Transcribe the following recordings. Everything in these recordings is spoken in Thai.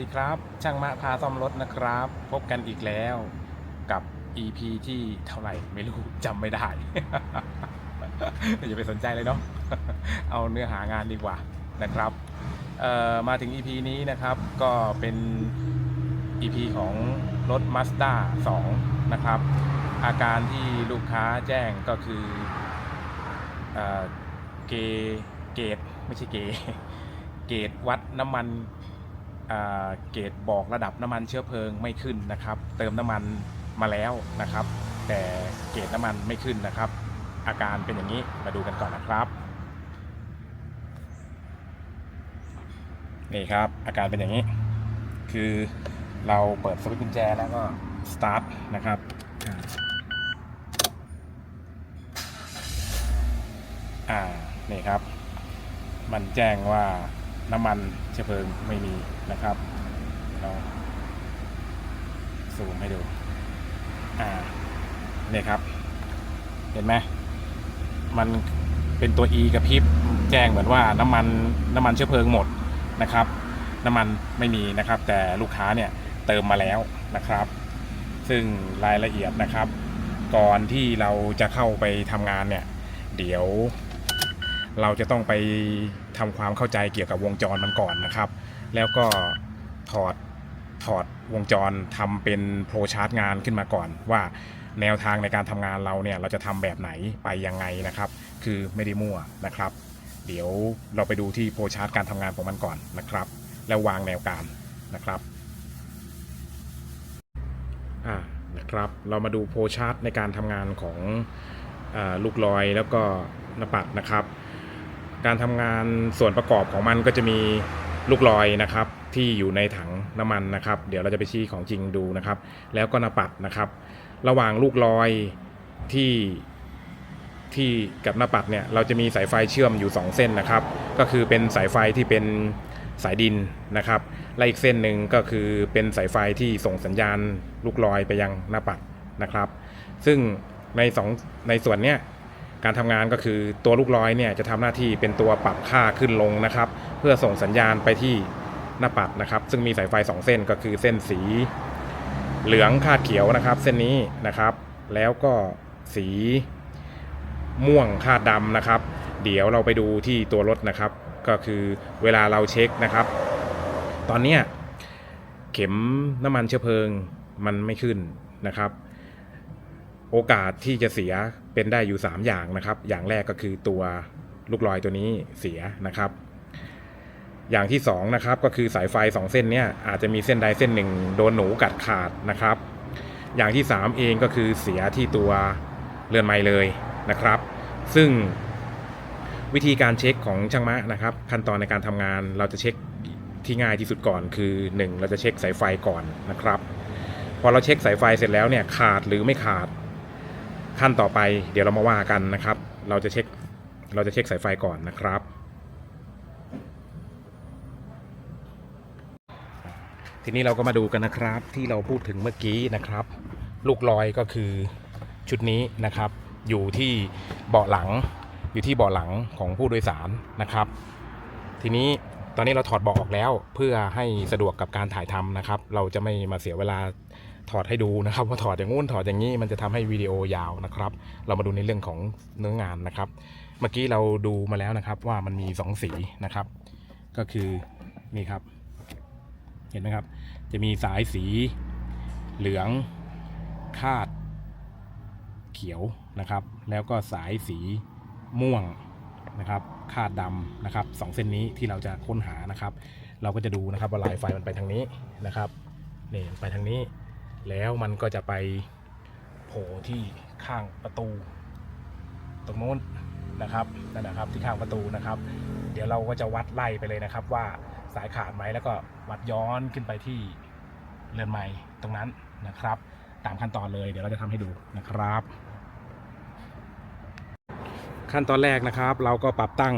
ดีครับ ช่างมะพาซ่อมรถนะครับ พบกันอีกแล้วกับ EP ที่เท่าไหร่ไม่รู้จำไม่ได้ อย่าไปสนใจเลยเนาะเอาเนื้อหางานดีกว่านะครับมาถึง EP นี้นะครับก็เป็น EP ของรถ Mazda 2 นะครับ อาการที่ลูกค้าแจ้งก็คือเกเกตไม่ใช่เกเกตวัดน้ำมัน เกตบอกระดับน้ำมันเชื้อเพลิงไม่ขึ้นนะครับ เติมน้ำมันมาแล้วนะครับ แต่เกตน้ำมันไม่ขึ้นนะครับ อาการเป็นอย่างนี้มาดูกันก่อนนะครับนี่ครับอาการเป็นอย่างนี้ คือเราเปิดสวิตช์กุญแจแล้วก็สตาร์ทนะครับอ่าอ่านี่ครับ มันแจ้งว่า น้ำมันเชื้อเพลิงไม่มีนะครับ เราซูมให้ดู อ่านี่ยครับ เห็นไหมมันเป็นตัว E กระพริบแจ้งเหมือนว่าน้ำมันน้ำมันเชื้อเพลิงหมดนะครับ น้ำมันไม่มีนะครับ แต่ลูกค้าเนี่ยเติมมาแล้วนะครับ ซึ่งรายละเอียดนะครับ ก่อนที่เราจะเข้าไปทำงานเนี่ย เดี๋ยว เราจะต้องไปทำความเข้าใจเกี่ยวกับวงจรมันก่อนนะครับ แล้วก็ถอดถอดวงจรทำเป็นโปรชาร์ตงานขึ้นมาก่อน ว่าแนวทางในการทำงานเราเนี่ยเราจะทำแบบไหนไปยังไงนะครับ คือไม่ได้มั่วนะครับ เดี๋ยวเราไปดูที่โปรชาร์ตการทำงานของมันก่อนนะครับ แล้ววางแนวการนะครับอ่านะครับเรามาดูโปรชาร์ตในการทำงานของอลูกลอยแล้วก็นปัดนะครับ การทำงานส่วนประกอบของมันก็จะมีลูกลอยนะครับที่อยู่ในถังน้ำมันนะครับ เดี๋ยวเราจะไปชี้ของจริงดูนะครับ แล้วก็หนปัดนะครับ ระหว่างลูกลอยที่ที่กับหน้าปัดเนี่ยเราจะมีสายไฟเชื่อมอยู่ 2 เส้นนะครับ ก็คือเป็นสายไฟที่เป็นสายดินนะครับและอีกเส้นหนึ่งก็คือเป็นสายไฟที่ส่งสัญญาณลูกลอยไปยังหน้าปัดนะครับ ซึ่งในสองในส่วนเนี้ย การทำงานก็คือตัวลูกลอยเนี่ยจะทำหน้าที่เป็นตัวปรับค่าขึ้นลงนะครับ เพื่อส่งสัญญาณไปที่หน้าปัดนะครับ ซึ่งมีสายไฟ 2 เส้นก็คือเส้นสี เหลืองคาดเขียวนะครับ เส้นนี้นะครับ แล้วก็สีม่วงคาดดำนะครับ เดี๋ยวเราไปดูที่ตัวรถนะครับ ก็คือเวลาเราเช็คนะครับ ตอนเนี้เข็มน้ำมันเชื้อเพลิงมันไม่ขึ้นนะครับ โอกาสที่จะเสียเป็นได้อยู่ 3 อย่างนะครับ อย่างแรกก็คือตัวลูกลอยตัวนี้เสียนะครับ อย่างที่2นะครับก็คือสายไฟ 2 เส้นเนี้ยอาจจะมีเส้นใดเส้นหนึ่งโดนหนูกัดขาดนะครับ อย่างที่ 3 เองก็คือเสียที่ตัวเรือนไม้เลยนะครับ ซึ่งวิธีการเช็คของช่างมะนะครับ ขั้นตอนในการทำงานเราจะเช็คที่ง่ายที่สุดก่อนคือ 1 เราจะเช็คสายไฟก่อนนะครับ พอเราเช็คสายไฟเสร็จแล้วเนี่ยขาดหรือไม่ขาด ขั้นต่อไปเดี๋ยวเรามาว่ากันนะครับ เราจะเช็คเราจะเช็คสายไฟก่อนนะครับ ทีนี้เราก็มาดูกันนะครับ ที่เราพูดถึงเมื่อกี้นะครับ ลูกลอยก็คือชุดนี้นะครับ อยู่ที่เบาะหลัง อยู่ที่เบาะหลังของผู้โดยสารนะครับ ทีนี้ตอนนี้เราถอดเบาะออกแล้ว เพื่อให้สะดวกกับการถ่ายทำนะครับ เราจะไม่มาเสียเวลา ถอดให้ดูนะครับว่าถอดอย่างงู้นถอดอย่างนี้มันจะทำให้วิดีโอยาวนะครับ เรามาดูในเรื่องของเนื้องานนะครับ เมื่อกี้เราดูมาแล้วนะครับว่ามันมีสองสีนะครับ ก็คือนี่ครับ เห็นไหมครับ จะมีสายสีเหลืองคาด เขียวนะครับ แล้วก็สายสีม่วงนะครับคาดดำนะครับสองเส้นนี้ที่เราจะค้นหานะครับ เราก็จะดูนะครับว่าลายไฟมันไปทางนี้นะครับนี่ไปทางนี้ แล้วมันก็จะไปโผล่ที่ข้างประตู ตรงโน้นนะครับนั่นนะครับที่ข้างประตูนะครับ เดี๋ยวเราก็จะวัดไล่ไปเลยนะครับ ว่าสายขาดไหมแล้วก็วัดย้อนขึ้นไปที่เรือนไม้ตรงนั้นนะครับ ตามขั้นตอนเลยเดี๋ยวเราจะทำให้ดูนะครับ ขั้นตอนแรกนะครับ เราก็ปรับตั้ง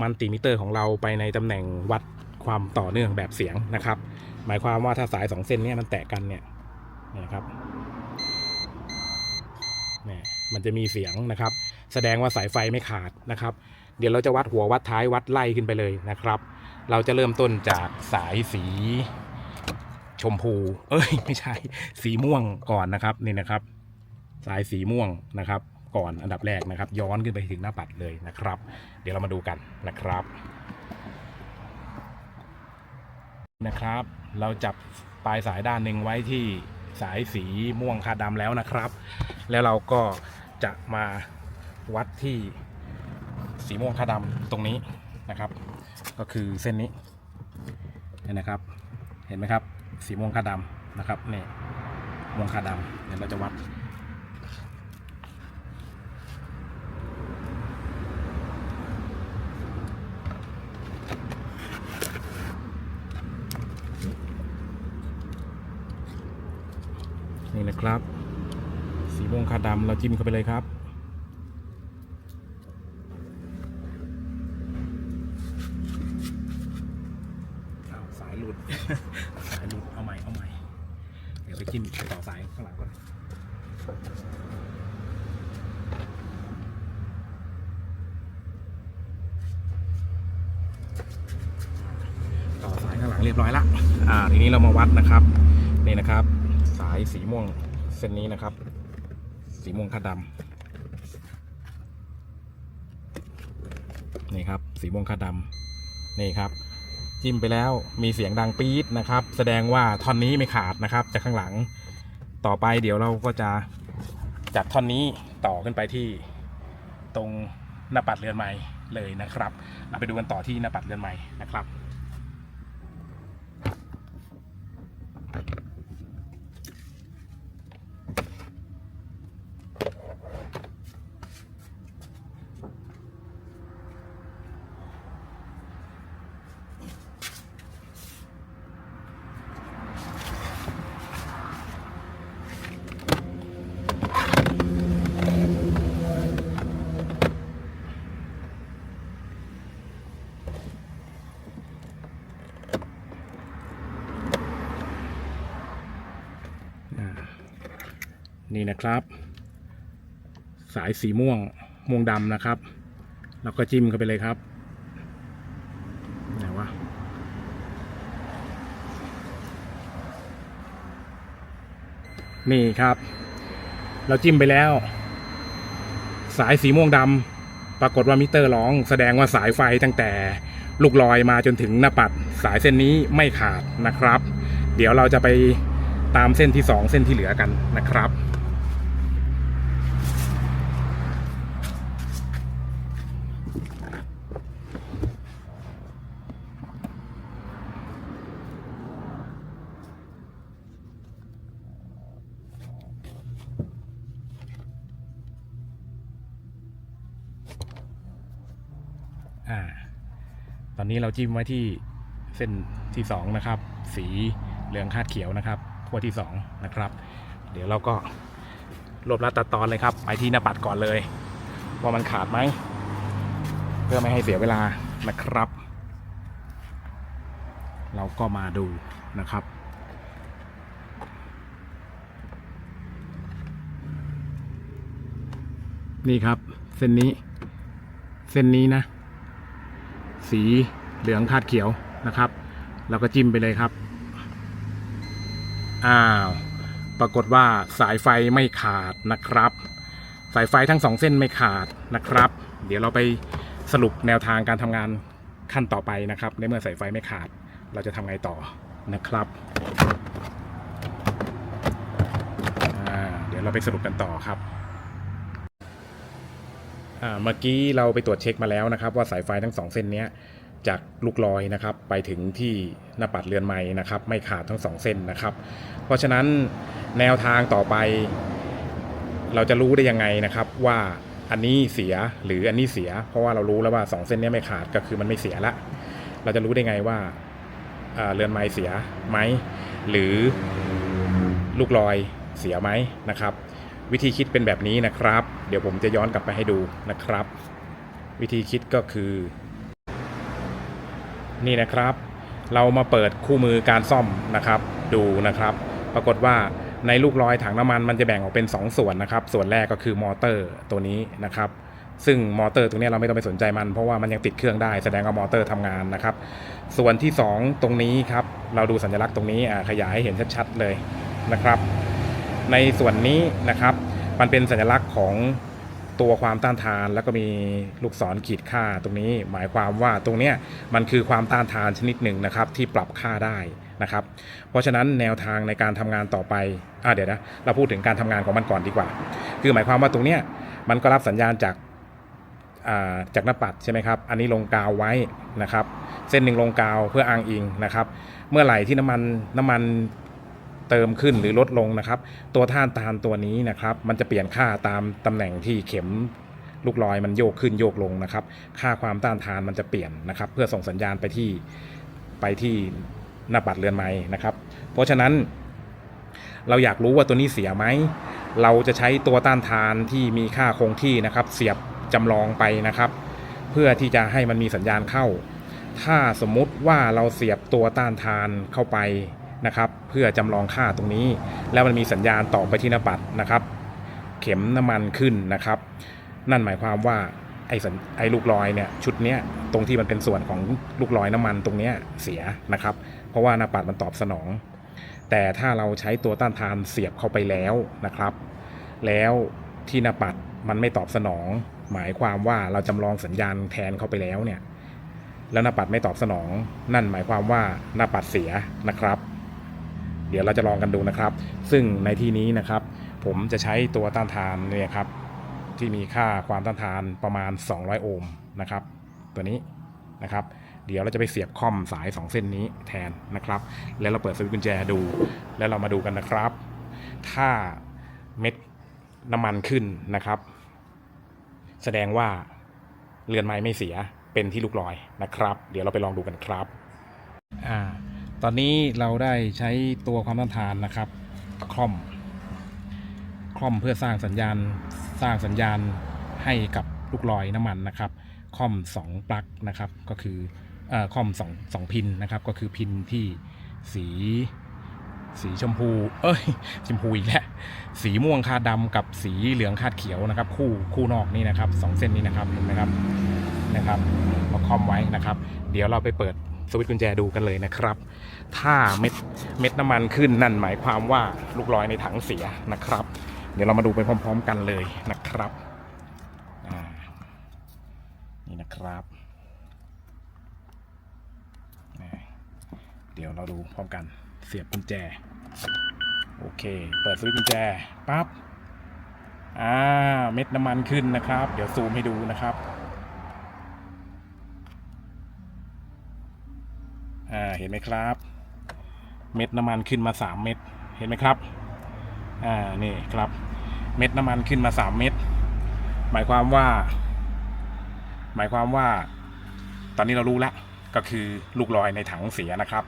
มันติมิเตอร์ของเราไปในตำแหน่งวัดความต่อเนื่องแบบเสียงนะครับ หมายความว่าถ้าสายสองเส้นนี้มันแตะกันเนี่ย นี่นะครับนี่มันจะมีเสียงนะครับ แสดงว่าสายไฟไม่ขาดนะครับ เดี๋ยวเราจะวัดหัววัดท้ายวัดไล่ขึ้นไปเลยนะครับ เราจะเริ่มต้นจากสายสีชมพู เอ้ย ไม่ใช่ สีม่วงก่อนนะครับนี่นะครับ สายสีม่วงนะครับ ก่อนอันดับแรกนะครับ ย้อนขึ้นไปถึงหน้าปัดเลยนะครับ เดี๋ยวเรามาดูกันนะครับนะครับ เราจับปลายสายด้านหนึ่งไว้ที่ สายสีม่วงคาดำแล้วนะครับ แล้วเราก็จะมาวัดที่สีม่วงคาดำตรงนี้นะครับ ก็คือเส้นนี้เห็นนะครับ เห็นไหมครับ สีม่วงคาดำนะครับนี่ม่วงคาดดำเดี๋ยวเราจะวัด นะครับ สีม่วงคาดำเราจิ้มเข้าไปเลยครับ สายหลุด สายหลุด เอาใหม่ เอาใหม่ เดี๋ยวไปจิ้มไปต่อสายข้างหลังก่อนต่อสายข้างหลังเรียบร้อยละอ่า ทีนี้เรามาวัดนะครับ นี่นะครับ สายสีม่วง เส้นนี้นะครับ สีม่วงคาดำนี่ครับ สีม่วงคาดำนี่ครับ จิ้มไปแล้วมีเสียงดังปี๊ดนะครับ แสดงว่าท่อนนี้ไม่ขาดนะครับ จากข้างหลังต่อไปเดี๋ยวเราก็จะจากท่อนนี้ต่อขึ้นไปที่ตรงหน้าปัดเรือนไม้เลยนะครับเอาไปดูกันต่อที่หน้าปัดเรือนไม้นะครับ อ่า นี่นะครับ สายสีม่วงม่วงดำนะครับ แล้วก็จิ้มเข้าไปเลยครับไหนวะนี่ครับ เราจิ้มไปแล้ว สายสีม่วงดำปรากฏว่ามิเตอร์ร้อง แสดงว่าสายไฟตั้งแต่ลูกลอยมาจนถึงหน้าปัด สายเส้นนี้ไม่ขาดนะครับ เดี๋ยวเราจะไปตามเส้นที่สองเส้นที่เหลือกันนะครับ อ่า ต อนนี้เราจิ้มไว้ที่เส้นที่สองนะครับ สีเหลืองคาดเขียวนะครับขั้วที่สองนะครับ เดี๋ยวเราก็รวบรัดตัดตอนเลยครับ ไปที่หน้าปัดก่อนเลย ว่ามันขาดไหม เพื่อไม่ให้เสียเวลานะครับ เราก็มาดูนะครับนี่ครับ เส้นนี้ เส้นนี้นะ สีเหลืองคาดเขียวนะครับ แล้วก็จิ้มไปเลยครับ อ้าว ปรากฏว่าสายไฟไม่ขาดนะครับ สายไฟทั้งสองเส้นไม่ขาดนะครับ เดี๋ยวเราไปสรุปแนวทางการทำงานขั้นต่อไปนะครับ ในเมื่อสายไฟไม่ขาด เราจะทำไงต่อนะครับ เดี๋ยวเราไปสรุปกันต่อครับ เมื่อกี้เราไปตรวจเช็คมาแล้วนะครับ ว่าสายไฟทั้งสองเส้นนี้จากลูกลอยนะครับไปถึงที่หน้าปัดเรือนไม้นะครับ ไม่ขาดทั้งสองเส้นนะครับ เพราะฉะนั้นแนวทางต่อไป เราจะรู้ได้ยังไงนะครับว่าอันนี้เสียหรืออันนี้เสีย เพราะว่าเรารู้แล้วว่าสองเส้นนี้ไม่ขาดก็คือมันไม่เสียละ เราจะรู้ได้ไงว่าเรือนไม้เสียไหมหรือลูกลอยเสียไหมนะครับ วิธีคิดเป็นแบบนี้นะครับ เดี๋ยวผมจะย้อนกลับไปให้ดูนะครับ วิธีคิดก็คือ นี่นะครับ เรามาเปิดคู่มือการซ่อมนะครับ ดูนะครับ ปรากฏว่าในลูกลอยถังน้ำมันมันจะแบ่งออกเป็น 2 ส่วนนะครับ ส่วนแรกก็คือมอเตอร์ตัวนี้นะครับ ซึ่งมอเตอร์ตรงนี้เราไม่ต้องไปสนใจมัน เพราะว่ามันยังติดเครื่องได้แสดงว่ามอเตอร์ทำงานนะครับ ส่วนที่ 2 ตรงนี้ครับ เราดูสัญลักษณ์ตรงนี้ขยายให้เห็นชัดๆเลยนะครับ ในส่วนนี้นะครับ มันเป็นสัญลักษณ์ของตัวความต้านทานแล้วก็มีลูกศรขีดค่าตรงนี้หมายความว่าตรงเนี้ยมันคือความต้านทานชนิดหนึ่งนะครับที่ปรับค่าได้นะครับ เพราะฉะนั้นแนวทางในการทำงานต่อไปอ่าเดี๋ยวนะเราพูดถึงการทำงานของมันก่อนดีกว่า คือหมายความว่าตรงเนี้ยมันก็รับสัญญาณจากอ่าจากหน้าปัดใช่ไหมครับ อันนี้ลงกาวไว้นะครับ เส้นหนึ่งลงกาวเพื่ออ้างอิงนะครับ เมื่อไหร่ที่น้ำมันน้ำมัน เติมขึ้นหรือลดลงนะครับ ตัวท่านตานตัวนี้นะครับ มันจะเปลี่ยนค่าตามตำแหน่งที่เข็มลูกลอยมันโยกขึ้นโยกลงนะครับ ค่าความต้านทานมันจะเปลี่ยนนะครับ เพื่อส่งสัญญาณไปที่ไปที่หน้าปัดเรือนไม้นะครับ เพราะฉะนั้น เราอยากรู้ว่าตัวนี้เสียไหม เราจะใช้ตัวต้านทานที่มีค่าคงที่นะครับ เสียบจำลองไปนะครับ เพื่อที่จะให้มันมีสัญญาณเข้า ถ้าสมมุติว่าเราเสียบตัวต้านทานเข้าไป นะครับเพื่อจำลองค่าตรงนี้ แล้วมันมีสัญญาณต่อไปที่หน้าปัดนะครับ เข็มน้ำมันขึ้นนะครับ นั่นหมายความว่าไอ้สัญไอ้ลูกลอยเนี่ยชุดเนี้ยตรงที่มันเป็นส่วนของลูกลอยน้ำมันตรงเนี้ยเสียนะครับ เพราะว่าหน้าปัดมันตอบสนอง แต่ถ้าเราใช้ตัวต้านทานเสียบเข้าไปแล้วนะครับ แล้วที่หน้าปัดมันไม่ตอบสนอง หมายความว่าเราจำลองสัญญาณแทนเข้าไปแล้วเนี่ยแล้วหน้าปัดไม่ตอบสนอง นั่นหมายความว่าหน้าปัดเสียนะครับ เดี๋ยวเราจะลองกันดูนะครับ ซึ่งในที่นี้นะครับ ผมจะใช้ตัวต้านทานเนี่ยครับที่มีค่าความต้านทานประมาณ 200 โอห์มนะครับ ตัวนี้นะครับ เดี๋ยวเราจะไปเสียบคอมสาย 2 เส้นนี้แทนนะครับ แล้วเราเปิดสวิตช์กุญแจดู แล้วเรามาดูกันนะครับ ถ้าเม็ดน้ำมันขึ้นนะครับ แสดงว่าเรือนไม้ไม่เสียเป็นที่ลูกลอยนะครับ เดี๋ยวเราไปลองดูกันครับอ่า อนนี้เราได้ใช้ตัวความต้านทานนะครับคล่อมคล่อมเพื่อสร้างสัญญาณสร้างสัญญาณให้กับลูกลอยน้ำมันนะครับคอม2ปลั๊กนะครับก็คือเอ่อคอม2 2พินนะครับก็คือพินที่สีสีชมพู เอ้ย ชมพูอีกแล้ว สีม่วงคาดดำกับสีเหลืองคาดเขียวนะครับ คู่คู่นอกนี่นะครับสองเส้นนี้นะครับเห็นไหมครับนะครับมาคอมไว้นะครับ เดี๋ยวเราไปเปิด สวิตช์กุญแจดูกันเลยนะครับ ถ้าเม็ดเม็ดน้ำมันขึ้นนั่นหมายความว่าลูกลอยในถังเสียนะครับ เดี๋ยวเรามาดูไปพร้อม ๆ กันเลยนะครับนี่นะครับ เดี๋ยวเราดูพร้อมกันเสียบกุญแจ โอเค เปิดสวิตช์กุญแจปั๊บอ่าเม็ดน้ำมันขึ้นนะครับ เดี๋ยวซูมให้ดูนะครับอ่าเห็นไหมครับ เม็ดน้ำมันขึ้นมา 3 เม็ดเห็นไหมครับอ่านี่ครับ เม็ดน้ำมันขึ้นมา 3 เม็ดหมายความว่า หมายความว่า ตอนนี้เรารู้แล้วก็คือลูกลอยในถังเสียนะครับ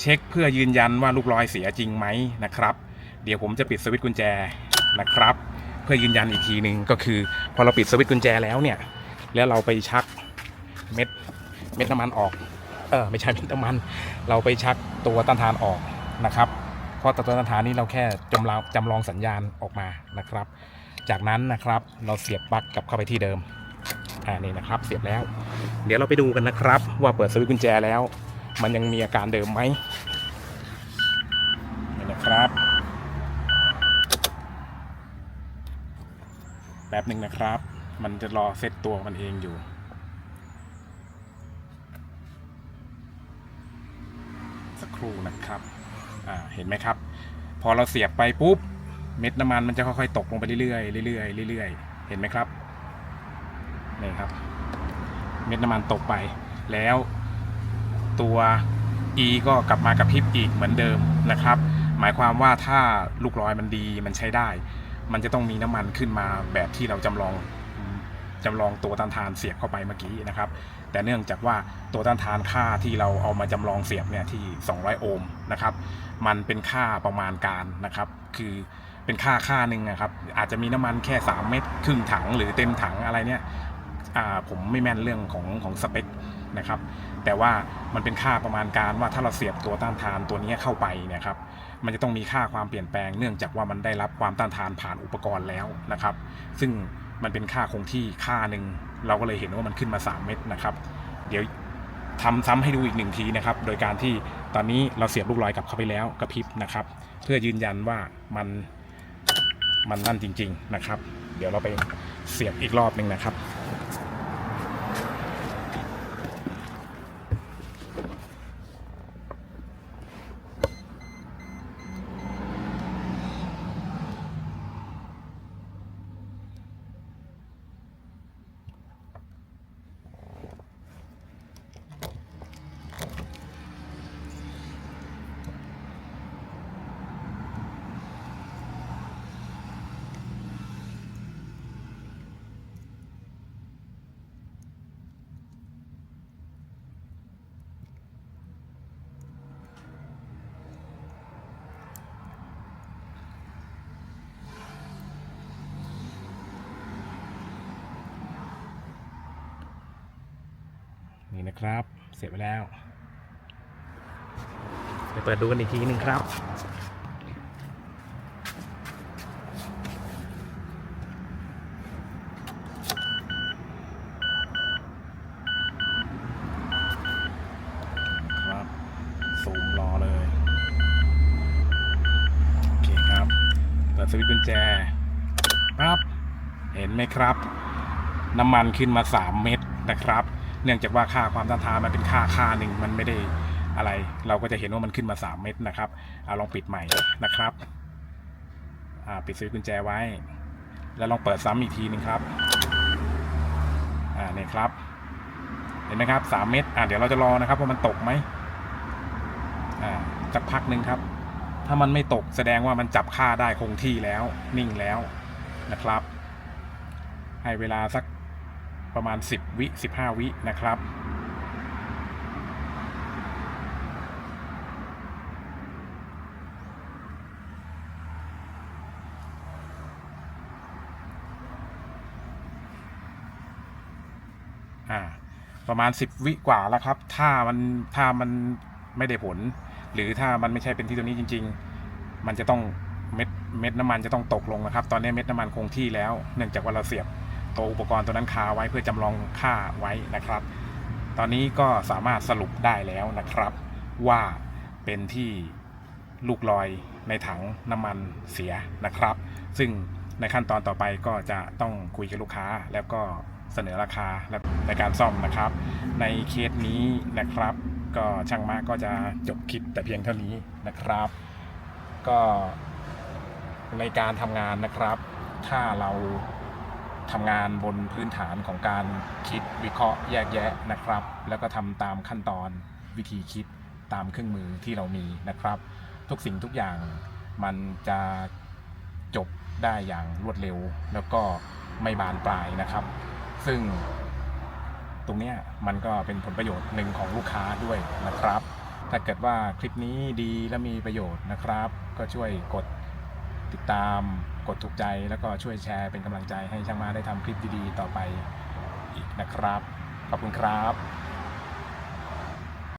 เช็คเพื่อยืนยันว่าลูกลอยเสียจริงไหมนะครับ เดี๋ยวผมจะปิดสวิตช์กุญแจนะครับ เพื่อยืนยันอีกทีหนึ่งก็คือ พอเราปิดสวิตช์กุญแจแล้วเนี่ย แล้วเราไปชักเม็ดเม็ดน้ำมันออก เออไม่ใช่เม็ดน้ำมัน เราไปชักตัวต้านทานออกนะครับเพราะตัวต้านทานนี้เราแค่จำลองจำลองสัญญาณออกมานะครับ จากนั้นนะครับเราเสียบปลั๊กกลับเข้าไปที่เดิมอ่านี่นะครับเสียบแล้ว เดี๋ยวเราไปดูกันนะครับ ว่าเปิดสวิตช์กุญแจแล้ว มันยังมีอาการเดิมไหมนี่นะครับแป๊บหนึ่งนะครับ มันจะรอเซตตัวมันเองอยู่ สัก ครู่นะครับเห็นไหมครับ พอเราเสียบไปปุ๊บเม็ดน้ำมันมันจะค่อยๆตกลงไปเรื่อยๆเรื่อยๆเรื่อยๆ เห็นไหมครับนี่ครับ เม็ดน้ำมันตกไป แล้วตัว E ก็กลับมากับพริบอีกเหมือนเดิมนะครับ หมายความว่าถ้าลูกลอยมันดีมันใช้ได้ มันจะต้องมีน้ำมันขึ้นมาแบบที่เราจำลอง จำลองตัวต้านทานเสียบเข้าไปเมื่อกี้นะครับ แต่เนื่องจากว่าตัวต้านทานค่าที่เราเอามาจำลองเสียบเนี่ยที่ 200 โอห์มนะครับ มันเป็นค่าประมาณการนะครับ คือเป็นค่าค่าหนึ่งนะครับ อาจจะมีน้ำมันแค่ 3 เม็ดครึ่งถังหรือเต็มถังอะไรเนี่ยผมไม่แม่นเรื่องของของสเปคนะครับ แต่ว่ามันเป็นค่าประมาณการว่าถ้าเราเสียบตัวต้านทานตัวนี้เข้าไปเนี่ยครับมันจะต้องมีค่าความเปลี่ยนแปลงเนื่องจากว่ามันได้รับความต้านทานผ่านอุปกรณ์แล้วนะครับ ซึ่ง มันเป็นค่าคงที่ค่าหนึ่งเราก็เลยเห็นว่ามันขึ้นมา 3 เม็ดนะครับ เดี๋ยวทำซ้ำให้ดูอีกหนึ่งทีนะครับ โดยการที่ตอนนี้เราเสียบลูกลอยกลับเข้าไปแล้วกระพริบนะครับ เพื่อยืนยันว่ามันมันนั่นจริง ๆนะครับ เดี๋ยวเราไปเสียบอีกรอบหนึ่งนะครับ นี่นะครับ เสร็จไปแล้วไปเปิดดูกันอีกทีหนึ่งครับครับซูมรอเลย โอเคครับ เปิดสวิตช์กุญแจครับเห็นไหมครับ น้ำมันขึ้นมา 3 เม็ดนะครับ เนื่องจากว่าค่าความต้านทานมันเป็นค่าค่าหนึ่งมันไม่ได้อะไร เราก็จะเห็นว่ามันขึ้นมา 3 เม็ดนะครับเอาลองปิดใหม่นะครับปิดสวิตช์กุญแจไว้ แล้วลองเปิดซ้ำอีกทีหนึ่งครับอ่าเนี่ยครับ เห็นไหมครับ 3 เม็ดอ่าเดี๋ยวเราจะรอนะครับว่ามันตกไหมอ่าสักพักหนึ่งครับ ถ้ามันไม่ตกแสดงว่ามันจับค่าได้คงที่แล้วนิ่งแล้วนะครับ ให้เวลาสัก ประมาณ 10 วิ 15 วินะครับอ่าประมาณ 10 วิกว่าแล้วครับ ถ้ามันถ้ามันไม่ได้ผล หรือถ้ามันไม่ใช่เป็นที่ตัวนี้จริง ๆ มันจะต้องเม็ดเม็ดน้ำมันจะต้องตกลงนะครับ ตอนนี้เม็ดน้ำมันคงที่แล้ว เนื่องจากว่าเราเสียบ ตัวอุปกรณ์ตัวนั้นคาไว้เพื่อจำลองค่าไว้นะครับ ตอนนี้ก็สามารถสรุปได้แล้วนะครับ ว่าเป็นที่ลูกลอยในถังน้ำมันเสียนะครับ ซึ่งในขั้นตอนต่อไปก็จะต้องคุยกับลูกค้าแล้วก็เสนอราคาและในการซ่อมนะครับ ในเคสนี้นะครับ ก็ช่างมาก็จะจบคลิปแต่เพียงเท่านี้นะครับ ก็ในการทำงานนะครับ ถ้าเรา ทำงานบนพื้นฐานของการคิดวิเคราะห์แยกแยะนะครับ แล้วก็ทำตามขั้นตอนวิธีคิดตามเครื่องมือที่เรามีนะครับ ทุกสิ่งทุกอย่างมันจะจบได้อย่างรวดเร็ว แล้วก็ไม่บานปลายนะครับ ซึ่งตรงนี้มันก็เป็นผลประโยชน์หนึ่งของลูกค้าด้วยนะครับ ถ้าเกิดว่าคลิปนี้ดีและมีประโยชน์นะครับ ก็ช่วยกดติดตาม กดถูกใจแล้วก็ช่วยแชร์เป็นกำลังใจให้ช่างมาได้ทำคลิปดีๆ ต่อไปอีกนะครับ ขอบคุณครับ